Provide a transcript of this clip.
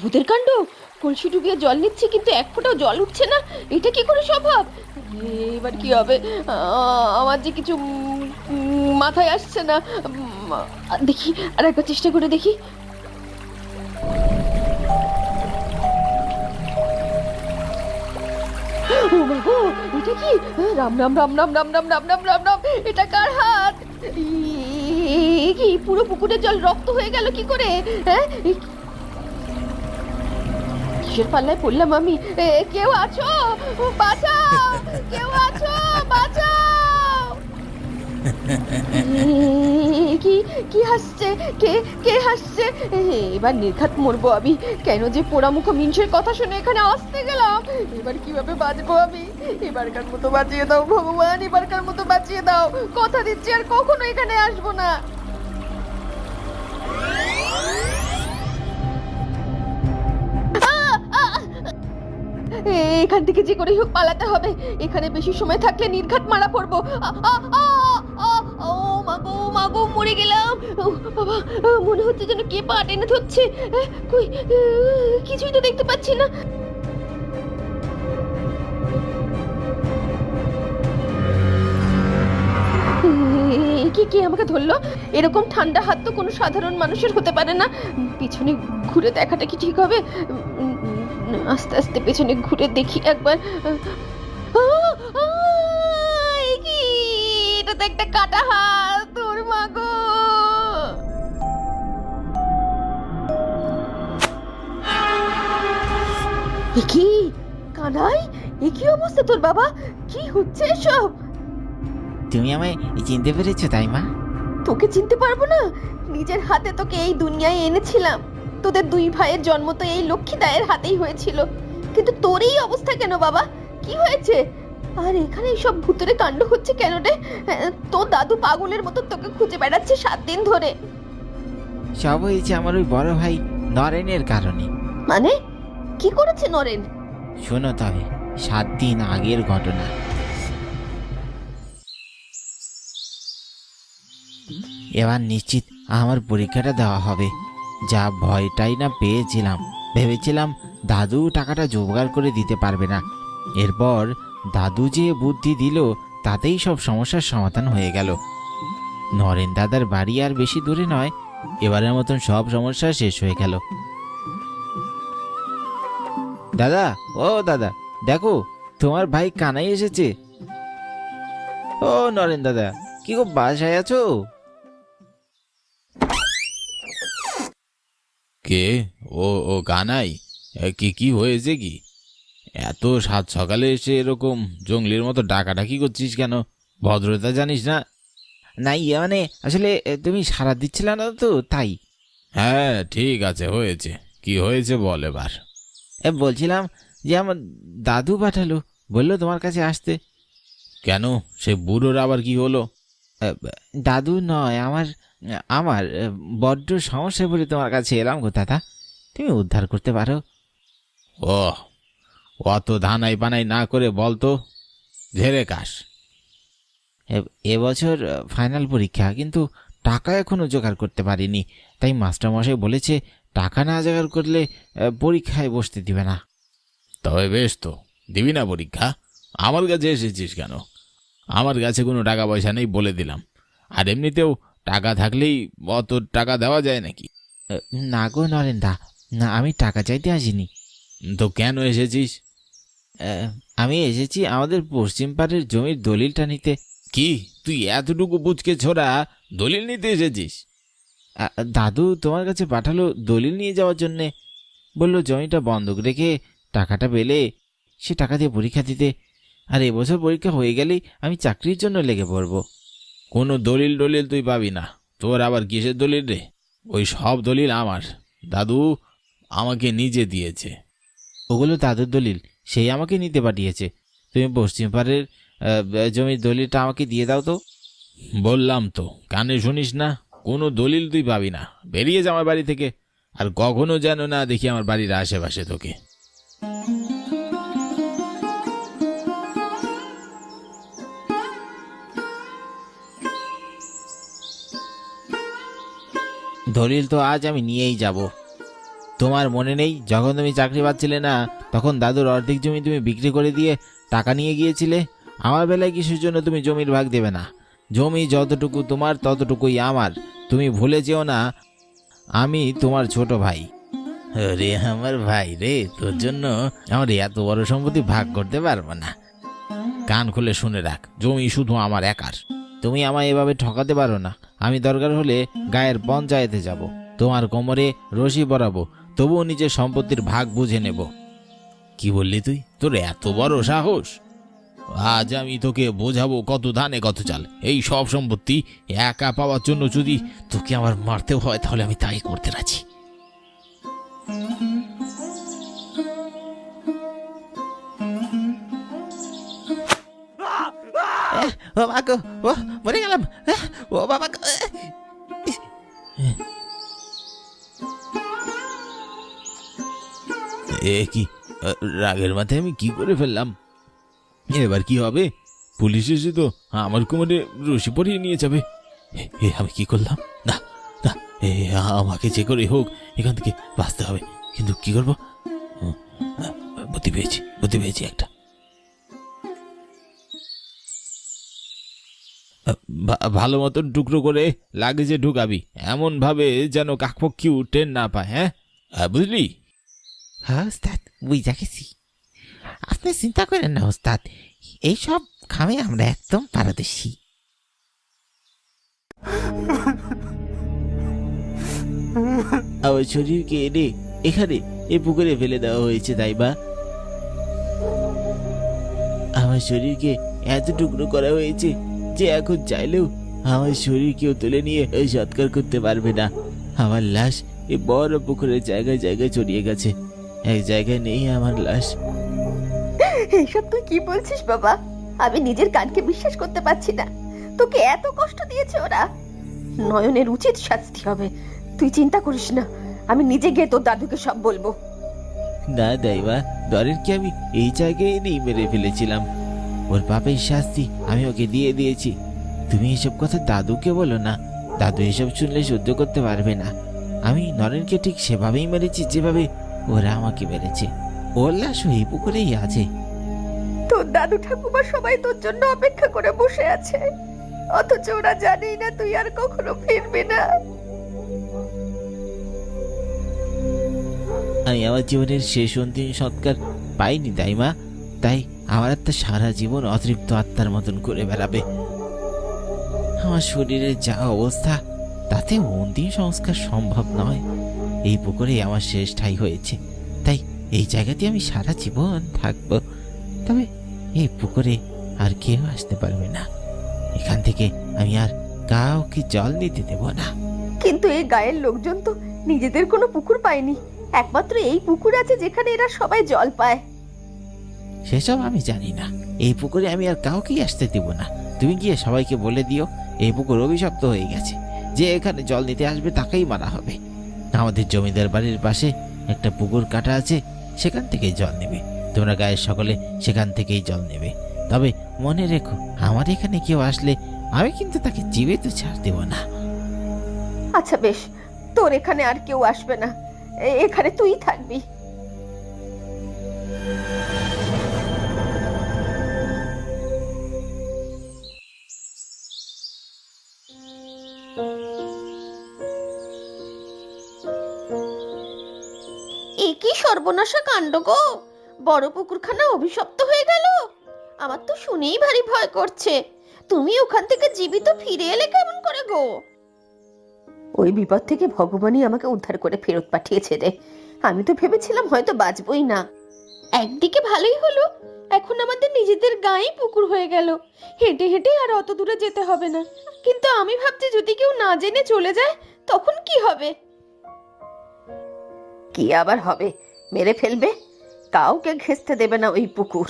ভূতের কাণ্ড কলসি ডুবিয়ে জল নিচ্ছি কিন্তু এক ফোঁটাও জল উঠছে না এটা কি করে সম্ভব এবার কি হবে আমার যে কিছু মাথায় আসছে না দেখি আর একবার চেষ্টা করে দেখি এটা কি রাম রাম রাম রাম রাম রাম রাম রাম রাম রাম এটা কার হাত কি পুরো পুকুরের জল রক্ত হয়ে গেল কি করে হ্যাঁ কিসের পাল্লায় পড়লাম আমি। কেউ আছো? বাঁচাও! কেউ আছো? বাঁচাও! কি কি হাসছে? কে কে হাসছে? এবার নির্ঘাত মরবো আমি। কেন যে পোড়ামুখ মিনসের কথা শুনে এখানে আসতে গেলাম? এবার কীভাবে বাঁচবো আমি? এবারকার মতো বাঁচিয়ে দাও, ভগবান! এবারকার মতো বাঁচিয়ে দাও। কথা দিচ্ছি আর কখনো এখানে আসব না। এখান থেকে যে করে হোক পালাতে হবে। এখানে বেশি সময় থাকলে নির্ঘাত মারা পড়ব। ও মাগো মাগো মরে গেলাম। বাবা মনে হচ্ছে যেন কে পা টেনে ধরছে। কই কিছুই তো দেখতে পাচ্ছি না। কি, কে আমাকে ধরলো? এরকম ঠান্ডা হাত তো কোনো সাধারণ মানুষের হতে পারে না। পিছনে ঘুরে দেখাটা কি ঠিক হবে? আস্তে আস্তে পেছনে ঘুরে দেখি একবার। কি? এটা তো একটা কাটা হাত তোর মাগো এ কি? কানাই? এ কি অবস্থা তোর বাবা? কি হচ্ছে এসব? তুমি আমায় চিনতে পেরেছ তাই মা। তোকে চিনতে পারব না। নিজের হাতে তোকে এই দুনিয়ায় এনেছিলাম। তোদের দুই ভাইয়ের জন্ম তো এই লক্ষ্মী দায়ের হাতেই হয়েছিল। কিন্তু তোর এই অবস্থা কেন বাবা? কি হয়েছে? আর এখানে সব ভূতের কাণ্ড হচ্ছে কেন রে? আহ, তোর দাদু পাগলের মতো তোকে খুঁজে বেড়াচ্ছে সাত দিন ধরে। সব হয়েছে আমার ওই বড় ভাই নরেনের কারণে। মানে? কি করেছে নরেন? শোনো তবে সাত দিন আগের ঘটনা। এবার নিশ্চিত আমার পরীক্ষাটা দেওয়া হবে। যা ভয়টাই না পেয়েছিলাম। ভেবেছিলাম দাদু টাকাটা জোগাড় করে দিতে পারবে না। এরপর দাদু যে বুদ্ধি দিল, তাতেই সব সমস্যার সমাধান হয়ে গেল। নরেন দাদার বাড়ি আর বেশি দূরে নয়, এবারের মতন সব সমস্যা শেষ হয়ে গেল। দাদা, ও দাদা, দেখো, তোমার ভাই কানাই এসেছে। ও নরেন দাদা, কি গো, বাসায় আছো? কে? ও ও কানাই? এ, কি কি হয়েছে কি? এত সাত সকালে এসে এরকম জঙ্গলির মতো ডাকাডাকি করছিস কেন? ভদ্রতা জানিস না? না ইয়ে মানে আসলে এ, তুমি সারা দিচ্ছিলে না তো তাই। হ্যাঁ ঠিক আছে হয়েছে। কি হয়েছে বল এবার। এ, বলছিলাম যে আমার দাদু পাঠালো বলল তোমার কাছে আসতে। কেন? সে বুড়োর আবার কি হলো? দাদু নয় আমার আমার বড্ড সমস্যা বলে তোমার কাছে এলাম গো দাদা। তুমি উদ্ধার করতে পারো। ও অত ধানাই পানাই না করে বল তো ঝেড়ে কাস এ- এবছর ফাইনাল পরীক্ষা কিন্তু টাকা এখনও জোগাড় করতে পারিনি। তাই মাস্টারমশাই বলেছে টাকা না জোগাড় করলে পরীক্ষায় বসতে দিবে না। তবে বেশ তো দিবি না পরীক্ষা? আমার কাছে এসেছিস কেন? আমার কাছে কোনো টাকা পয়সা নেই বলে দিলাম। আর এমনিতেও টাকা থাকলেই অত টাকা দেওয়া যায় নাকি? না গো নরেন দা না আমি টাকা চাইতে আসিনি। তো কেন এসেছিস? আমি এসেছি আমাদের পশ্চিম পাড়ের জমির দলিলটা নিতে। কি? তুই এতটুকু বুঝকে ছোড়া দলিল নিতে এসেছিস? দাদু তোমার কাছে পাঠালো দলিল নিয়ে যাওয়ার জন্যে। বলল জমিটা বন্ধক রেখে টাকাটা পেলে সে টাকা দিয়ে পরীক্ষা দিতে। আর এবছর পরীক্ষা হয়ে গেলেই আমি চাকরির জন্য লেগে পড়ব। কোনো দলিল দলিল তুই পাবি না। তোর আবার কিসের দলিল রে? ওই সব দলিল আমার। দাদু আমাকে নিজে দিয়েছে। ওগুলো দাদুর দলিল। সেই আমাকে নিতে পাঠিয়েছে। তুমি পশ্চিম পাড়ের জমির দলিলটা আমাকে দিয়ে দাও তো। বললাম তো কানে শুনিস না? কোনো দলিল তুই পাবি না। বেরিয়ে যা আমার বাড়ি থেকে। আর কখনো যেন না দেখি আমার বাড়ির আশেপাশে তোকে। দলিল তো আজ আমি নিয়েই যাব। তোমার মনে নেই, যখন তুমি চাকরি পাচ্ছিলে না, তখন দাদুর অর্ধেক জমি তুমি বিক্রি করে দিয়ে টাকা নিয়ে গিয়েছিলে? আমার বেলায় কিসের জন্য তুমি জমির ভাগ দেবে না? জমি যতটুকু তোমার, ততটুকুই আমার। তুমি ভুলে যেও না, আমি তোমার ছোট ভাই। রে আমার ভাই রে, তোর জন্য আমার এত বড় সম্পত্তি ভাগ করতে পারব না। কান খুলে শুনে রাখ, জমি শুধু আমার একার। তুমি আমায় এভাবে ঠকাতে পারো না। আমি দরকার হলে গায়ের পঞ্চায়েতে যাব। তোমার কোমরে রশি পরাবো, তবুও নিজের সম্পত্তির ভাগ বুঝে নেব। কি বললি তুই? তোর এত বড় সাহস? আজ আমি তোকে বোঝাবো কত ধানে কত চাল। এই সব সম্পত্তি একা পাওয়ার জন্য যদি তোকে আমার মারতে হয়, তাহলে আমি তাই করতে রাজি। ও মা গো ও মরে গেলাম ও বাবা। এ কি? রাগের মাথায় আমি কি করে ফেললাম? এবার কি হবে? পুলিশ এসে তো আমার কোমরে রশি পরিয়ে নিয়ে যাবে। এ, আমি কি করলাম? না না এ আমাকে যে করে হোক এখান থেকে বাঁচতে হবে। কিন্তু কি করব? বুদ্ধি পেয়েছি বুদ্ধি পেয়েছি একটা। ভালো মতন টুকরো করে লাগেজে ঢুকাবি। এমন ভাবে যেন কাকপক্ষিও ট্রেন না পায় হ্যাঁ বুঝলি? হ্যাঁ ওস্তাদ বুঝা গেছি। আপনি চিন্তা করেন না ওস্তাদ এইসব খামে আমরা একদম পারদর্শী। আমার শরীরকে এনে এখানে এ পুকুরে ফেলে দেওয়া হয়েছে তাই বা? আমার শরীরকে এত টুকরো করা হয়েছে যে এখন চাইলেও আমার শরীর কেউ তুলে নিয়ে সৎকার করতে পারবে না। আমার লাশ এই বড় পুকুরের জায়গায় জায়গায় ছড়িয়ে গেছে। এক জায়গায় নেই আমার লাশ। এইসব তুই কি বলছিস বাবা? আমি নিজের কানকে বিশ্বাস করতে পারছি না। তোকে এত কষ্ট দিয়েছে ওরা। নয়নের উচিত শাস্তি হবে। তুই চিন্তা করিস না। আমি নিজে গিয়ে তোর দাদুকে সব বলব। না দাইবা দরেরকে আমি এই জায়গায় এনেই মেরে ফেলেছিলাম। ওর পাপের শাস্তি আমি ওকে দিয়ে দিয়েছি। তুমি এসব কথা দাদুকে বলো না। দাদু এসব শুনলে সহ্য করতে পারবে না। আমি নরেনকে ঠিক সেভাবেই মেরেছি যেভাবে ওরা আমাকে মেরেছে। ওর লাশ এই পুকুরেই আছে। তোর দাদু ঠাকুমা সবাই তোর জন্য অপেক্ষা করে বসে আছে। অথচ ওরা জানেই না তুই আর কখনো ফিরবি না। আমি আমার জীবনের শেষ অন্তিম সৎকার পাইনি তাই মা। তাই আমার আত্মা সারা জীবন অতৃপ্ত আত্মার মতন করে বেড়াবে। আমার শরীরের যা অবস্থা, তাতে অন্তিম সংস্কার সম্ভব নয়। এই পুকুরে আমার শেষ ঠাই হয়েছে। তাই এই জায়গাতে আমি সারা জীবন থাকব। তবে এই পুকুরে আর কেউ আসতে পারবে না। এখান থেকে আমি আর কাউকে জল নিতে দেব না। কিন্তু এই গায়ের লোকজন তো নিজেদের কোনো পুকুর পায়নি। একমাত্র এই পুকুর আছে যেখানে এরা সবাই জল পায়। সেসব আমি জানি না। এই পুকুরে আমি আর কাউকেই আসতে দেব না। তুমি গিয়ে সবাইকে বলে দিও, এই পুকুর অভিশপ্ত হয়ে গেছে। যে এখানে জল নিতে আসবে তাকেই মারা হবে। আমাদের জমিদার বাড়ির পাশে একটা পুকুর কাটা আছে, সেখান থেকেই জল নেবে। তোমরা গায়ের সকলে সেখান থেকেই জল নেবে। তবে মনে রেখো, আমার এখানে কেউ আসলে আমি কিন্তু তাকে জীবিত ছাড় দেব না। আচ্ছা বেশ, তোর এখানে আর কেউ আসবে না। এখানে তুই থাকবি। সর্বনাশা কাণ্ড গো। বড় পুকুরখানা অভিশপ্ত হয়ে গেল। আমার তো শুনেই ভারী ভয় করছে। তুমি ওখান থেকে জীবিত ফিরে এলে কেমন করে গো? ওই বিপদ থেকে ভগবানই আমাকে উদ্ধার করে ফেরত পাঠিয়েছে রে। আমি তো ভেবেছিলাম হয়তো বাঁচবই না। একদিকে ভালোই হলো, এখন আমাদের নিজেদের গায়েই পুকুর হয়ে গেল। হেঁটে হেঁটে আর অত দূরে যেতে হবে না। কিন্তু আমি ভাবছি যদি কেউ না জেনে চলে যায়, তখন কি হবে? কি আবার হবে? মেরে ফেলবে? কাউকে ঘেঁচতে দেবে না ওই পুকুর।